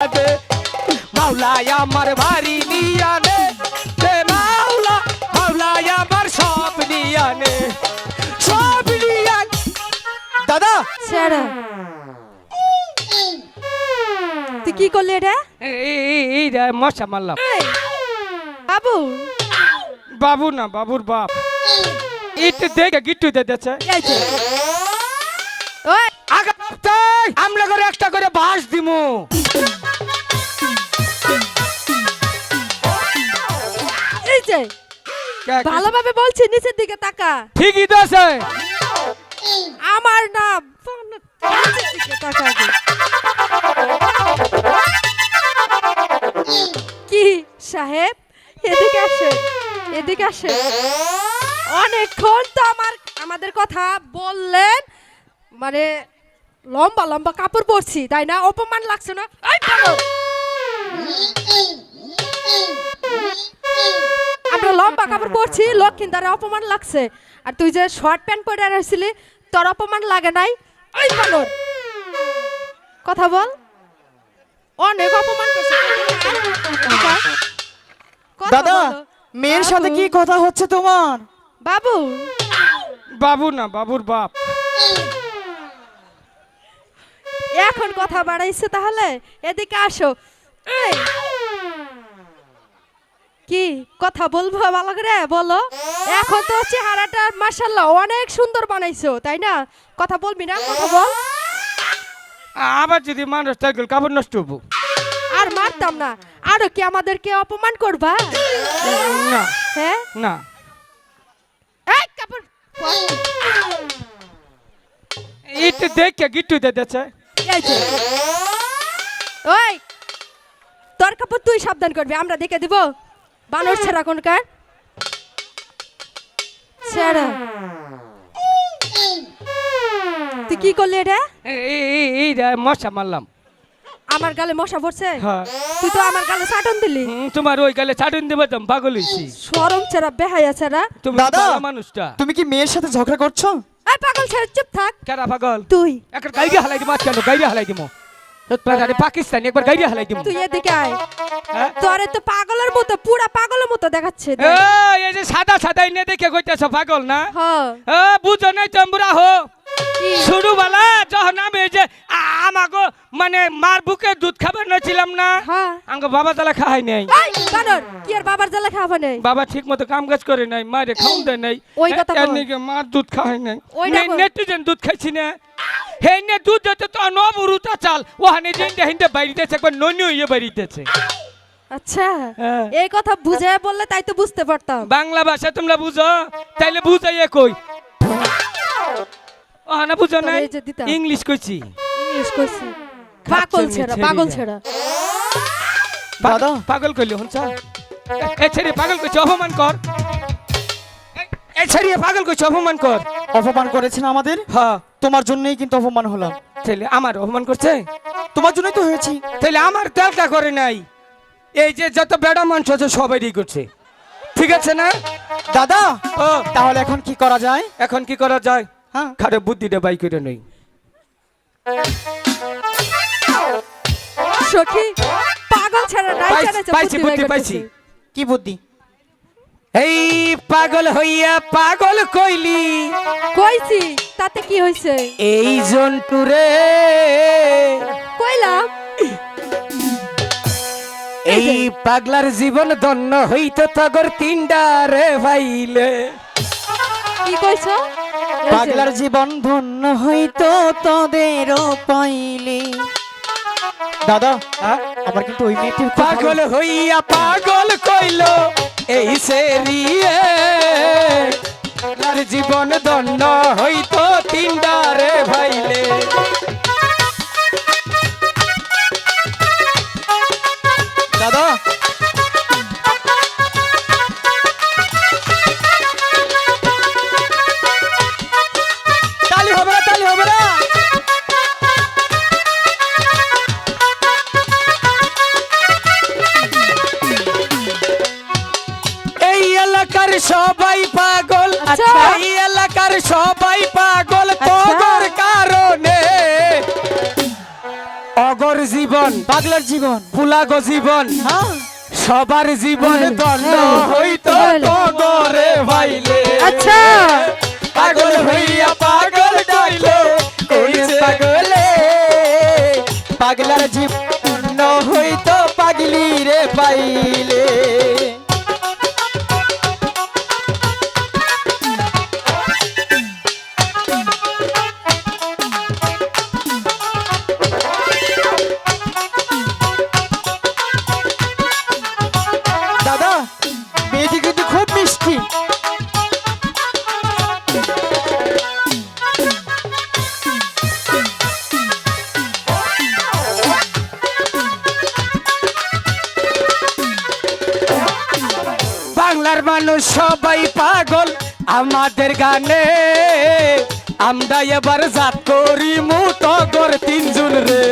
দে। মাওলাই আমার বাড়ি নিয়ানে দে মাওলা মাওলাই আমার সব নিয়ানে সব নিয়ান দাদা! ছেড়া। তুই কি করলি এটা? এই মশা মারলাম। বাবু। বাবু না বাবুর বাপ। ইট দেখে গিট্টু দে দেছে ওই আগা আমরা করে একটা করে বাস দিমু। এই যে ভালোভাবে বলছি নিচের দিকে তাকা। ঠিকই তো আছে। আমার নাম নিচের দিকে তাকা কি সাহেব? এদিকে আসে এদিকে আসে অনেকক্ষণ তো আমার আমাদের কথা বললেন মানে লম্বা লম্বা কাপড় পরছি তাই না? অপমান লাগছে না? এই আমরা লম্বা কাপড় পরছি লক্ষিন্দারে অপমান লাগছে। আর তুই যে শর্ট প্যান্ট পরে আসছিলি তোর অপমান লাগে নাই? ওই বানর কথা বল। অনেক অপমান দাদা মেয়ের সাথে কি কথা হচ্ছে তোমার? বাবু। বাবু না বাবুর বাপ। এখন কথা বাড়াইছে তাহলে? এদিকে আসো। কি? কথা বলব ভালো করে? বলো। এখন তো চেহারাটা মার্শাল্লাহ অনেক সুন্দর বানাইছো তাই না? কথা বলবি না কথা বল। আবার যদি মানুষ থাকলে কাপড় নষ্ট হব। আর মারতাম না। আরও কি আমাদেরকে অপমান করবা? না। হ্যাঁ? না। এই কাপড়। দেখে গিট্টু দে এই ওই তোর কাপড় তুই সাবধান করবি আমরা দেখে দিব। বানর ছেড়া কোনকার ছেড়া। তুই কি করলি এটা? এই রে মশা মারলাম। আমার গালে মশা পড়ছে? হ্যাঁ। তুই তো আমার গালে চাটন দিলি। তোমার ওই গালে ছাড়ুন দেবে তো পাগল হইছি। সরম ছেড়া বেহাইয়া ছেড়া। তুমি দাদা! ভালো মানুষটা। তুমি কি মেয়ের সাথে ঝগড়া করছ? এই পাগল ছেড়ে চুপ থাক। কেরা পাগল? তুই। একবার গাইরে হালাই দিমো আজকাল গাইরে হালাই দিমো। আরে পাকিস্তানি একবার গাইরে হালাই দিমো। তুই এদিকে আয়। হ্যাঁ? তোরে তো পাগলের মতো পুরা পাগলের মতো দেখাচ্ছে এই, এই যে সাদা সাদা এনে দেখে কইতেছ পাগল না? হ্যাঁ এ, বুঝো নাই তোমরা হো। কি? শুরু বেলা যখন আমি যে আ- আমাগো মানে মার বুকে দুধ খাবার নছিলাম না হ্যাঁ আঙ্গ বাবা তালা খাই নাই। এই বানর কি আর বাবার জ্বালা খাওয়া নেই? বাবা ঠিক মতো কাম কাজ করে নাই মারে খাউন দেয় নাই ওই কথা এর বল। নিকে মার দুধ খাওয়াই নাই। ওইটা। নেটিজেন দুধ খাইছি না। হে নে দুধ দিতে তো নবরুতা চাল ওখানে যে হিন্দে বাইরিতেছে একবার ননি হইয়ে বাইরিতেছে। আচ্ছা হ্যাঁ। এই কথা বুঝে বললে তাই তো বুঝতে পারতাম। বাংলা ভাষা তোমরা বুঝো? তাইলে বুঝাইয়ে কই? ও না বুঝো দিতাম। ইংলিশ কইছি। ইংলিশ কইছি। পাগল ছেড়া পাগল ছেড়া। দাদা। পাগল কইলি হন চা এ ছেড়ে পাগল কইছি অপমান কর। এ- ছেড়ে পাগল কইছি অপমান কর। অপমান করেছেন আমাদের? হ্যাঁ। তোমার জন্যই কিন্তু অপমান হলাম। তাহলে আমার অপমান করছে? তোমার জন্যই তো হয়েছি। তাহলে আমার তেলটা করে নাই। এই যে যত বেড়া মানুষ আছে সবাই করছে। ঠিক আছে না? দাদা ও। তাহলে এখন কি করা যায়? এখন কি করা যায়? হ্যাঁ। খারাপ বুদ্ধিটা বাই করে নেই। সখী পাগল ছেড়া নাই পাইছি, ছেড়েছে পাইছি, বুদ্ধি পাইছি। কি বুদ্ধি? এই পাগল হইয়া পাগল কইলি। কইছি তাতে কি হইছে? এই জন্তুরে। কইলাম। এই পাগলার জীবন ধন্য হইতো তগর তিনডারে ভাইলে। কি কইছো? পাগলার জীবন ধন্য হইতো তোদেরও পাইলে। দাদা হ্যাঁ? আমার কিন্তু ওই মেয়েটি পাগল হইয়া পাগল কইল এই সেরিয়ে তার জীবন দণ্ড হইতো তিনডারে ভাইলে দাদা আচ্ছা। এই এলাকার সবাই পাগল আচ্ছা। তোর কারণে। অগর জীবন পাগলার জীবন। পুলাগো জীবন। হ্যাঁ। সবার জীবন দণ্ড হইতো তগরে ভাইলে। আচ্ছা। পাগল হইয়া পাগল ডাইলে কইছে পাগলে। পাগলার জীবন হইতো পাগলি রে পাইলে। আমাদের গানে আমরা এবার জাত করি মুতগর তিনজন রে।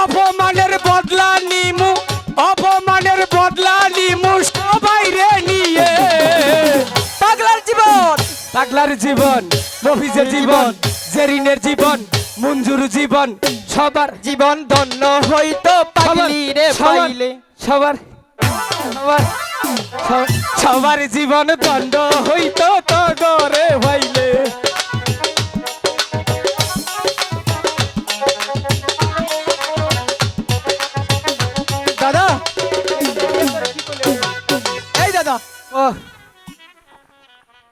অপমানের বদলা অপমানের বদলা নিমু নিয়ে। পাগলার জীবন পাগলার জীবন মফিজের জীবন, জেরিনের জীবন মঞ্জুর জীবন সবার জীবন ধন্য হইতো পাগলি রে সবার পাইলে। সবার সবার সব- সবার জীবন দণ্ড হইতো তো গরে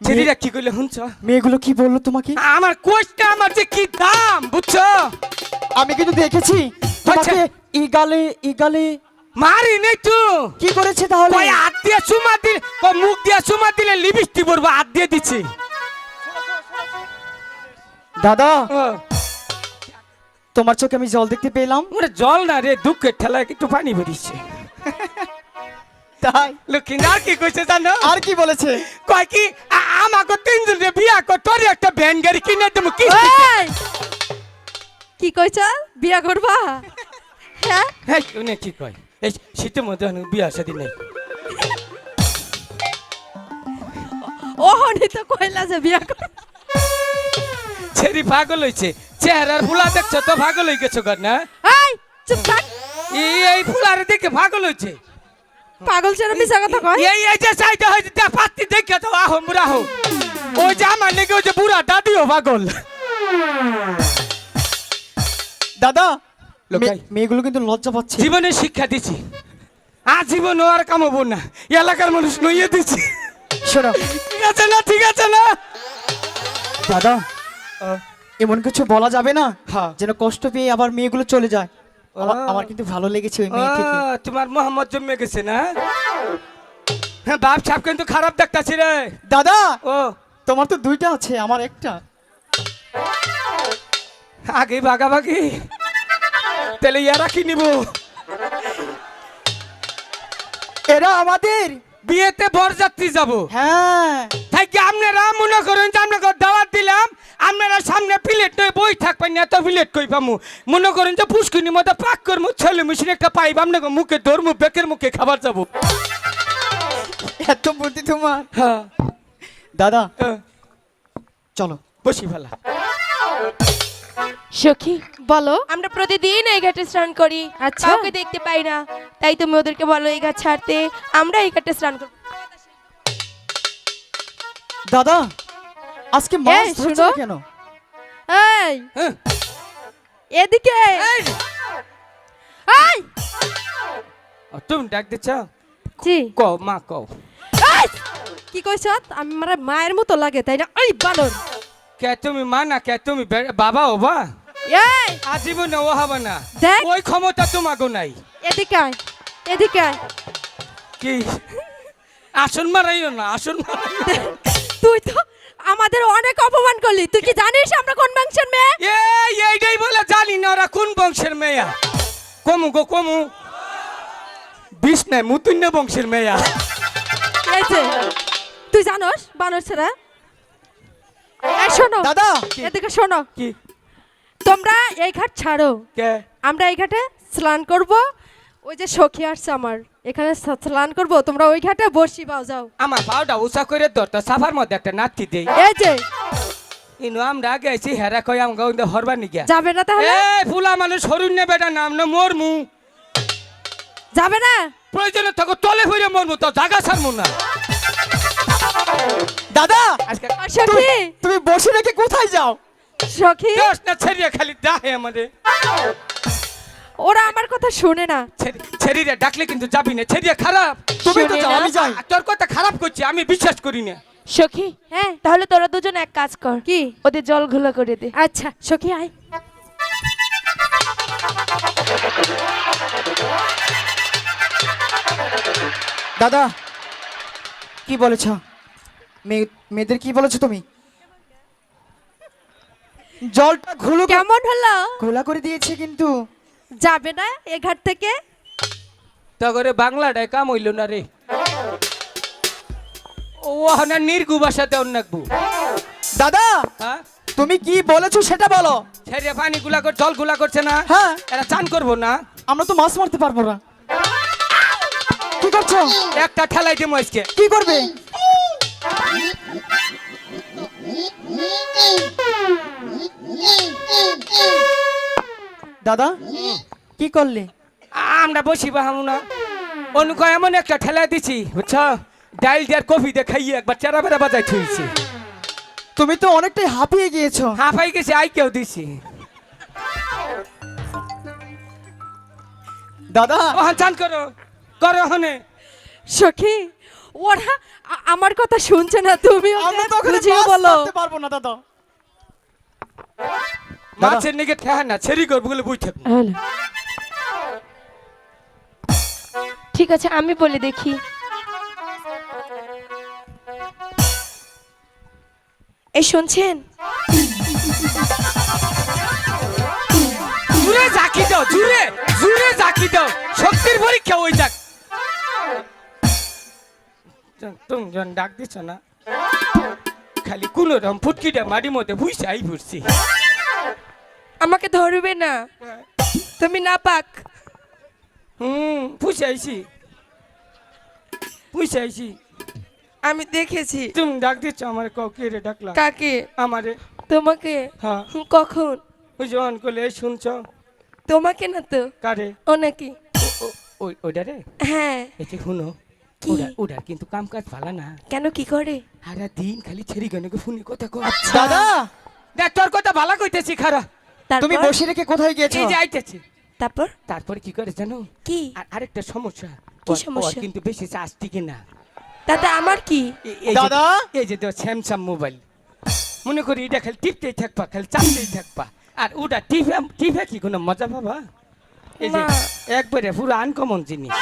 ছেলেরা কি করলে শুনছ? মেয়েগুলো কি বলল তোমাকে? আমার কোচটা আমার যে কি দাম বুঝছ? আমি কিন্তু দেখেছি। তোমাকে ইগালে ইগালে। মারি নেই তো। কি করেছে তাহলে? কই হাত দিয়ে চুমা দিলে মুখ দিয়ে চুমা দিলে লিপস্টিক পরবো হাত দিয়ে দিচ্ছি দাদা তোমার চোখে আমি জল দেখতে পেলাম। ওরে জল না রে দুঃখের ঠেলায় একটু পানি বেরিয়েছে তাই? লক্ষ্মী আর কি কইছে জানো? আর কি বলেছে? কয় কি আমাকে তিনজন বিয়া কর তোর একটা ভ্যান গাড়ি কিনে দেবো কি? এই! কি কইছ? বিয়া করবা? হ্যাঁ? হ্যাঁ উনি কি কয়? এই শীতের মধ্যে অনেক বিয়া শাদি নেই ওহনি তো কইলা যে বিয়া করবা ছেড়ি পাগল হইছে। চেহারার ফুলা দেখছ তো পাগল হয়ে গেছো গর না? এই চুপ থাক। এই এই ফুলার দেখে পাগল হইছে। পাগল ছেড়ে মিছা কথা কয়? এই এই যে সাইডে হইছে তা পাত্তি দেখে তো আহো মুরা হো। ওই যে আমার লেগে ওই যে বুড়া দাদিও পাগল। দাদা লোকাই। মেয়েগুলো কিন্তু লজ্জা পাচ্ছে। জীবনে শিক্ষা দিছি। আজীবন ও আর কামাবো না। এলাকার মানুষ নইয়ে দিছি। শোনো। ঠিক আছে না ঠিক আছে না? দাদা এমন কিছু বলা যাবে না হ্যাঁ। যেন কষ্ট পেয়ে আবার মেয়েগুলো চলে যায়? আমার- কিন্তু ভালো লেগেছে ওই মেয়েটিকে ও, তোমার মোহাম্মদ জন্মে গেছে না? হ্যাঁ বাপ সাপ কিন্তু খারাপ দেখতাছি রে। দাদা! ও। তোমার তো দুইটা আছে আমার একটা। আগে ভাগাভাগি তাহলে ইয়ারা কি নিব? এরা আমাদের। বিয়েতে বরযাত্রী যাব। হ্যাঁ। তাই কি আপনারা মনে করেন যে আপনাকে দাওয়াত দিলাম? আপনারা সামনে প্লেট নয় বই থাকবেন না তো প্লেট কই পামু? মনে করেন যে পুষ্কিনির মধ্যে পাক করমু ছেলে মেশিন একটা পাইব আপনাকে মুখে ধরমু বেকের মুখে খাবার যাব। এত বুদ্ধি তোমার। হ্যাঁ। দাদা হ্যাঁ, চলো। বসি ফেলা। সখী বলো। আমরা প্রতিদিন এই ঘাটে স্নান করি। আচ্ছা। কাউকে দেখতে পাই না। তাই তুমি ওদেরকে বলো এই ঘাট ছাড়তে। আমরা এই ঘাটে স্নান করব। দাদা আজকে মাছ এই, ধরছো কেন? এই। হ্যাঁ, এদিকে। এই, এই। ও, তুমি ডাক দিচ্ছ? জি কও মা এই! কি কইছ? আমি আমার মায়ের মতো লাগে তাই না? ওই বানর। কে তুমি মা না কে তুমি? বে- বাবা হবা এই। আজীবন ও হবে না। দেখ। ওই ক্ষমতা তোমাকে নাই। এদিকে আয় এদিকে আয়। কি? আসন মারাইও না আসন মারাইও। তুই তো আমাদের অনেক অপমান করলি। তুই কি জানিস আমরা কোন বংশের মেয়ে? এই এইটাই বলে জানি না ওরা কোন বংশের মেয়া। কমু গো কমু। বিষ নাই মুতুন্য বংশের মেয়া। এই যে তুই জানোস বানর ছেড়া এই শোনো দাদা! এদিকে শোনো। কি? তোমরা এই ঘাট ছাড়ো। কে? আমরা এই ঘাটে স্নান করব। ওই যে সখী আসছে আমার এখানে স্না- স্নান করব তোমরা ওই ঘাটে বসি বাও যাও। আমার পাওটা উষা করে ধরতো সাফার মধ্যে একটা নাতি দেই। এই যে। ইনু আমরা আগে আইছি হেরা কই আমগা ওইটা হরবার নি গিয়া যাবে না তাহলে? এই ফুলা মানুষ হরুন নে বেটা নাম না মরমু। যাবে না? প্রয়োজনে থাকো তলে ফিরে মরমু তো জাগা ছাড়মু না। দাদা! সখী? তুমি বসে রেখে কোথায় যাও? সখী? দোষ না ছেড়িয়ে খালি ডাহে আমাদের ওরা আমার কথা শোনে না। ছেড়িয়ে ডাকলে কিন্তু যাবি না ছেড়িয়ে খারাপ। তুমি তো যাও আমি যাই। তোর কথা খারাপ করছি আমি বিশ্বাস করি না। সখী হ্যাঁ। তাহলে তোরা দুজন এক কাজ কর। কি? ওদের জল ঘোলা করে দে। আচ্ছা সখী আয়। দাদা কি বলেছ? মেয়ে মেয়েদের কি বলেছ তুমি? জলটা ঘুলো কেমন হলো? ঘোলা করে দিয়েছে কিন্তু। যাবে না এ ঘাট থেকে? তগরে বাংলাটায় কাম হইল না রে। ও না নির্গু ভাষাতে অন্যাকবু দাদা হ্যাঁ? তুমি কি বলেছ সেটা বলো। ছেড়িয়ে পানি গুলা কর জলগুলা করছে না। হ্যাঁ। এরা চান করব না। আমরা তো মাছ মারতে পারব না। কি করছ? একটা ঠেলাই দেবো আজকে। কি করবে? দাদা? কি করলে? আমরা বসি বাহামু না অনুক এমন একটা ঠেলা দিছি বুঝছ? ডাইল দেওয়ার কফি দিয়ে খাইয়ে একবার চেরা বেড়া বাজাই থুইছি। তুমি তো অনেকটাই হাঁপিয়ে গিয়েছো। হাঁপাই গেছে আই কেউ দিছি। দাদা? ওখান চান করো। করো ওখানে সখী ওরা আ- আমার কথা শুনছে না তুমি ওকে আমরা তো ওখানে বুঝিয়ে বলো। পারব না দাদা। মাছের নিকে ঠেহা না ছেড়ি করব বলে বুঝ থাকব। ঠিক আছে আমি বলে দেখি। এই শুনছেন? জুড়ে জাকি দাও জুড়ে জুড়ে জাকি দাও। শক্তির পরীক্ষা ওই যাক। তুমি যখন ডাক দিছ না? খালি কোন রকম ফুটকিটা মাটির মধ্যে বুঝছে আই ফুটছি। আমাকে ধরবে না। তুমি না পাক। হুম পুষে আইছি পুষে আইছি আমি দেখেছি। তুমি ডাক দিচ্ছ আমার কাউকে রে ডাকলা? কাকে? আমারে। তোমাকে? হ্যাঁ। কখন? ওই করলে এই শুনছ? তোমাকে না তো। কারে? ও নাকি? ওই ওইটা রে? হ্যাঁ। এতে শুনো? ওটা কিন্তু কাম কাজ ভালো না। কেন কি করে? সারা দিন খালি ছেড়ি গনে ফোনে কথা কর দাদা দেখ তোর কথা ভালো কইতেছি খারা। তুমি তারপর বসে রেখে কোথায় গিয়েছো? এই যে আইতেছি। তারপর? তারপরে কি করে জানো? কি? আর আরেকটা সমস্যা। কি ওর- ওর সমস্যা? কিন্তু বেশি চার্জ টিকে না তাতে আমার কি? এ- এই যে- দাদা? এই যে স্যামসাং মোবাইল মনে করি এটা খালি টিপতেই থাকবা খালি চাপতেই থাকবা। আর ওটা টিপে টিপে কি কোনো মজা পাবা? এই যে না। একবারে পুরো আনকমন জিনিস।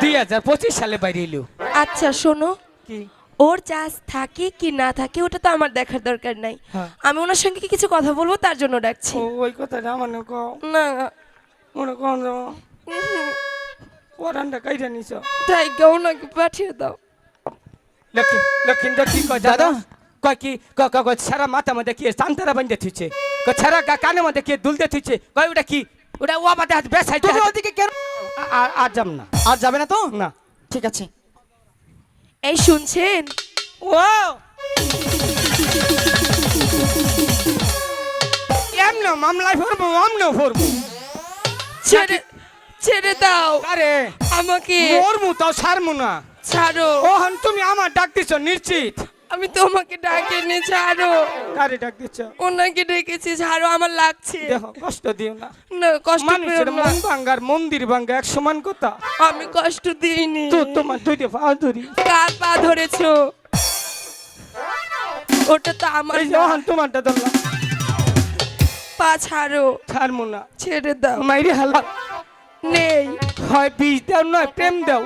দুই হাজার পঁচিশ সালে বাইরে এলো। আচ্ছা শোনো। কি? ওর চাষ থাকে কি না থাকে ওটা তো আমার দেখার দরকার নাই। হ্যাঁ। আমি ওনার সঙ্গে কি কিছু কথা বলব তার জন্য ডাকছি। ও ওই কথাটা মনে কও। না। মনে কও ওরানটা কাইরা নিছ? তাই গো ওনাকে পাঠিয়ে দাও। লক্ষ্মী লক্ষ্মীন্দর কি কয় দাদা? কয় কি ক- ক- কয় সারা মাথা মধ্যে কি সান্তারা বান্ধে থুইছে? গা কানের মধ্যে কি দুলতে থুইছে? কয় ওটা কি? ওটা ও আমাদের হাত বেসাইতে তুমি ওদিকে কেন? আর যাম না। আর যাবে না তো? না। ঠিক আছে। এই শুনছেন? ও এমন মামলায় ফরবো আমনে ফরবো? ছেড়ে ছেড়ে দাও। আরে আমাকে মরমু তাও ছাড়মু না। ছাড়ো। ওহন তুমি আমার ডাক দিছ নিশ্চিত? আমি তোমাকে ডাকিনি ছাড়ো। কারে ডাক দিছ ওনাকে ডেকেছি ছাড়ো আমার লাগছে। দেখো কষ্ট দিও না। না কষ্ট মানুষের মন ভাঙ্গার মন্দির ভাঙ্গা এক সমান কথা। আমি কষ্ট দিইনি। তো তোমার দুইটা পা ধরি। কার পা ধরেছো? ওটা তো আমার এই যে না। ওহন তোমারটা ধরলাম। পা ছাড়ো। ছাড়মু না। ছেড়ে দাও। মাইরে হালা। নেই। হয় বিষ দাও নয় প্রেম দাও।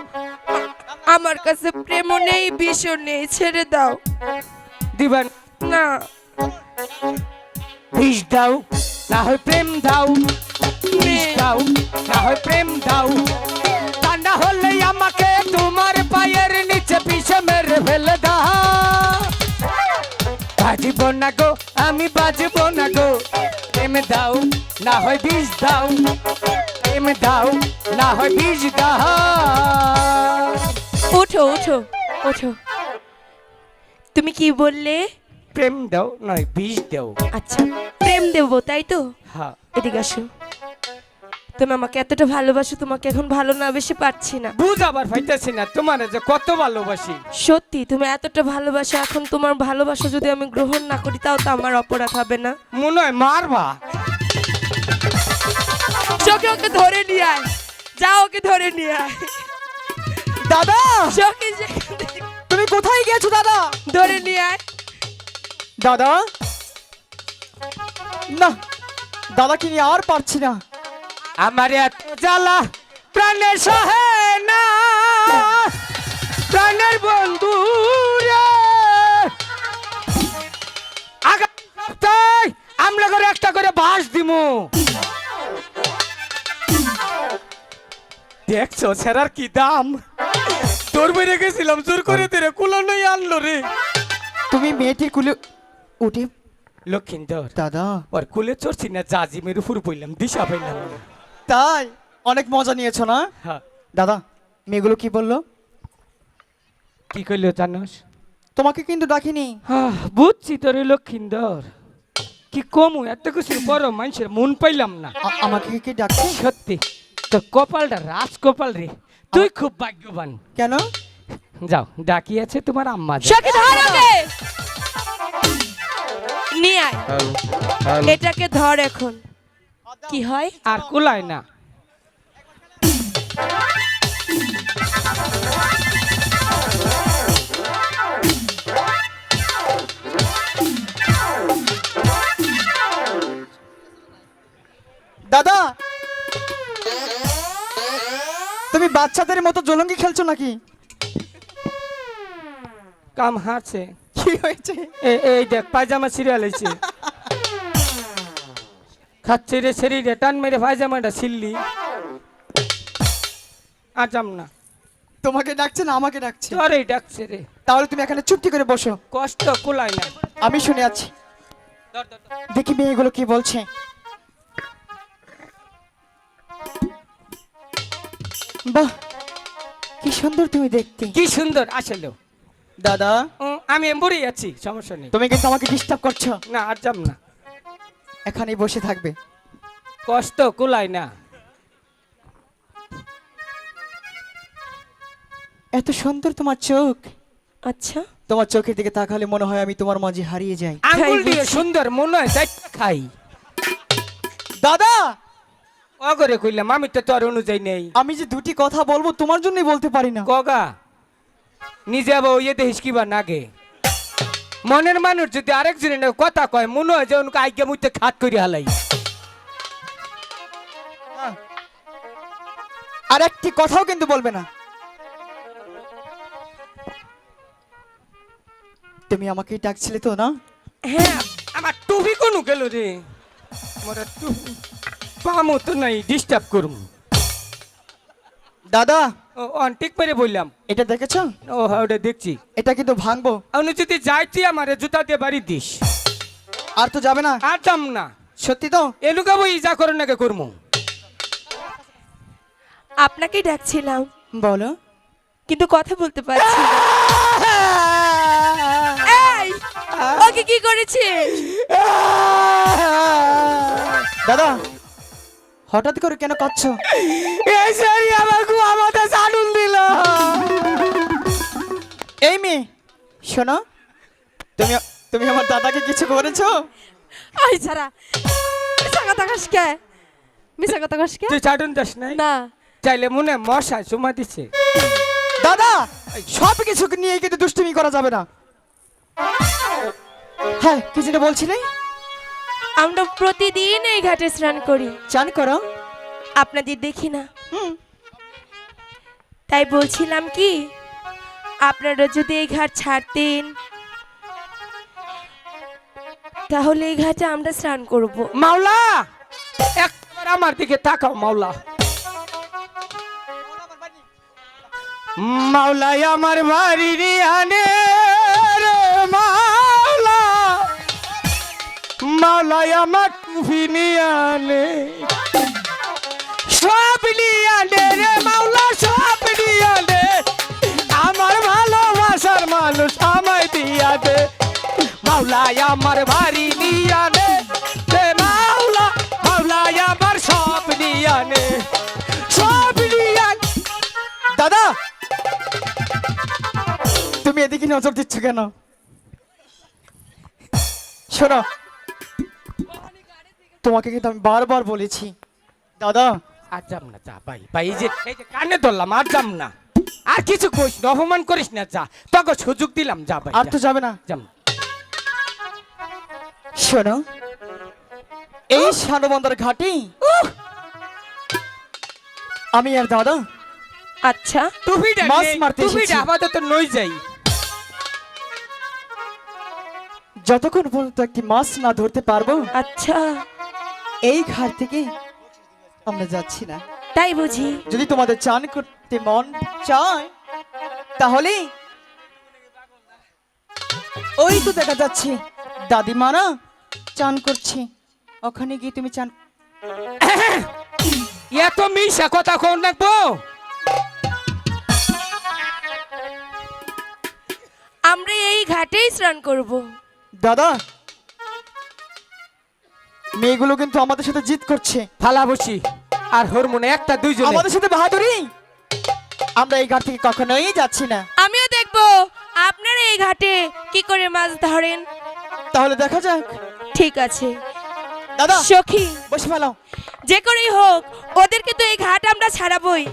আমার কাছে প্রেমও নেই বিষও নেই ছেড়ে দাও। দিবান? না। বিষ দাও না হয় প্রেম দাও। বিষ। দাও না হয় প্রেম দাও। ঠান্ডা হলে আমাকে তোমার পায়ের নিচে পিছে মেরে ফেলে দাও। বাজিব না গো আমি বাজব না গো। প্রেম দাও না হয় বিষ দাও। প্রেম দাও না হয় বিষ দাও। ওঠো ওঠো ওঠো। তুমি কি বললে? প্রেম দাও নয় বিষ দাও। আচ্ছা প্রেম দেবো তাই তো? হ্যাঁ। এদিকে আসো। তুমি আমাকে এতটা ভালোবাসো তোমাকে এখন ভালো না বেশি পাচ্ছি না। বুঝাবার পাইতেছি না তোমার যে কত ভালোবাসি। সত্যি তুমি এতটা ভালোবাসো এখন তোমার ভালোবাসা যদি আমি গ্রহণ না করি তাও তো আমার অপরাধ হবে না। মনে হয় মারবা। চোখে ওকে ধরে নিয়ে আয়। যা ওকে ধরে নিয়ে আয়। দাদা! চোখে তুমি কোথায় গেছো দাদা? ধরে নিয়ে আয়। দাদা? না দাদাকে নিয়ে আর পারছি না। আমার এত জ্বালা প্রাণের সহে না। প্রাণের বন্ধু আমরা করে একটা করে বাস দিমু। দেখছ সেরার কি দাম? তোর বেড়ে গেছিলাম জোর করে তেরে কুলানোই আনলো রে। তুমি মেয়েটির কুলে উঠে। লক্ষিন্দর দাদা। ওর কুলে চড়ছি না জাজিমের উপর বললাম দিশা পাইলাম না। তাই? অনেক মজা নিয়েছো না? হ্যাঁ। দাদা মেয়েগুলো কি বলল? কি কইলো জানোস? তোমাকে কিন্তু ডাকিনি। আহ, বুঝছি তোর লক্ষিন্দর কি কমু এত কিছু বড় মানুষের মন পাইলাম না। আ- আমাকে কি ডাকছে? সত্যি তোর কপালটা রাজ কপাল রে। তুই খুব ভাগ্যবান। কেন? যাও ডাকি আছে তোমার আম্মা যাও। ধর ওকে। নিয়ে আয়। এটাকে ধর এখন। কি হয়? আর কুলায় না। দাদা তুমি বাচ্চাদের মতো জলঙ্গি খেলছো নাকি? কাম হারছে। কি হয়েছে? এই দেখ পায়জামা সিরিয়াল হয়েছে খাচ্ছে রে শরীরে টান মেরে পায়জামাটা ছিললি আজাম না। তোমাকে ডাকছে না আমাকে ডাকছে। আরে ডাকছে রে। তাহলে তুমি এখানে চুপটি করে বসো। কষ্ট কুলায় না। আমি শুনে আছি। দেখি মেয়েগুলো কি বলছে। বাহ কি সুন্দর তুমি দেখতে। কি সুন্দর আসলে। দাদা। আমি এম্বুরি আছি সমস্যা নেই। তুমি কিন্তু আমাকে ডিস্টার্ব করছ। না আর যাম না। এখানেই বসে থাকবে। কষ্ট কুলায় না। এত সুন্দর তোমার চোখ। আচ্ছা। তোমার চোখের দিকে তাকালে মনে হয় আমি তোমার মাঝে হারিয়ে যাই। আঙ্গুল দিয়ে সুন্দর মনে হয় খাই দাদা! অগরে কইলাম আমি তো তোর অনুযায়ী নেই। আমি যে দুটি কথা বলব তোমার জন্যই বলতে পারি না। কগা? নিজে আবার ইয়ে দেখিস কিবা নাগে মনের মানুষ যদি আরেকজনের কথা কয় মনে হয় যে ওনকে আজ্ঞা মুইতে খাত করে হালাই। আর একটি কথাও কিন্তু বলবে না। তুমি আমাকে ডাকছিলে তো না? হ্যাঁ আমার টুপি কোনো গেল রে? মোর টুপি পামো তো নাই ডিস্টার্ব করুম দাদা। ও অন্টিক পেরে বললাম। এটা দেখেছ? ও হ্যাঁ ওটা দেখছি। এটা কিন্তু ভাঙবো। আমি যদি যাই তুই আমার জুতা দিয়ে বাড়ি দিস। আর তো যাবে না। আর যাম না। সত্যি তো? এলুকা বই যা করে নাকি করমু। আপনাকেই ডাকছিলাম। বলো। কিন্তু কথা বলতে পারছি না। এই ওকে কি করেছিস? দাদা। হঠাৎ করে কেন কাঁদছো? এই সারি আমার গু আমাদের সানুন দিল। এই মেয়ে শোনো তুমি তুমি আমার দাদাকে কিছু করেছ আই ছাড়া মিশা কথা কাস কে? মিশা কথা কাস কে? তুই ছাড়ুন দাস নাই না। চাইলে মনে মশা চুমা দিছে দাদা সব কিছু নিয়ে কিন্তু দুষ্টুমি করা যাবে না। হ্যাঁ কি যেটা বলছিলে? আমরা প্রতিদিন এই ঘাটে স্নান করি। চান করো। আপনাদের দেখি না। হুম। তাই বলছিলাম কি আপনারা যদি এই ঘাট ছাড়তেন তাহলে এই ঘাটে আমরা স্নান করব। মাওলা একবার আমার দিকে তাকাও মাওলা। মাওলাই আমার বাড়ি আনে। রে মাওলা মাওলা মাওলাই আমার টুপি নিয়ে আনে। সব নিয়ে আনে রে মাওলা, সব নিয়ে আনে। আমার ভালোবাসার মানুষ আমায় দিয়া দে। মাওলাই আমার বাড়ি নিয়ে আনে। রে মাওলা মাওলাই আমার সব নিয়ে আনে। সব নিয়ে আনে। দাদা, তুমি এদিকে নজর দিচ্ছ কেন? শোনো তোমাকে কিন্তু আমি বারবার বলেছি। দাদা। আর যাম না যা ভাই ভাই এই যে এই যে কানে ধরলাম আর যাম না। আর কিছু কইস না অপমান করিস না যা। তোকে সুযোগ দিলাম যা ভাই আর তো যাবে না। যাম। শোনো এই সানবন্দর ঘাটে আমি আর দাদা। আচ্ছা। টুপিটা মাছ নেই, মারতে এসেছি। আপাতত নই যাই। যতক্ষণ পর্যন্ত একটি মাছ না ধরতে পারব আচ্ছা। এই ঘাট থেকে আমরা যাচ্ছি না। তাই বুঝি। যদি তোমাদের চান করতে মন চায় তাহলে ওই তো দেখা যাচ্ছে। দাদিমারা চান করছে। ওখানে গিয়ে তুমি চান এত মিশা কথা কোন রাখব আমরা এই ঘাটেই স্নান করব। দাদা মেয়েগুলো কিন্তু আমাদের সাথে জিত করছে। ফালা বসি আর হরমোনে একটা দুইজন। আমাদের সাথে বাহাদুরি? আমরা এই ঘাট থেকে কখনোই যাচ্ছি না। আমিও দেখব আপনারা এই ঘাটে কি করে মাছ ধরেন? তাহলে দেখা যাক। ঠিক আছে। দাদা সখী। বসে ফেলাও যে করেই হোক ওদেরকে তো এই ঘাট আমরা ছাড়াবই।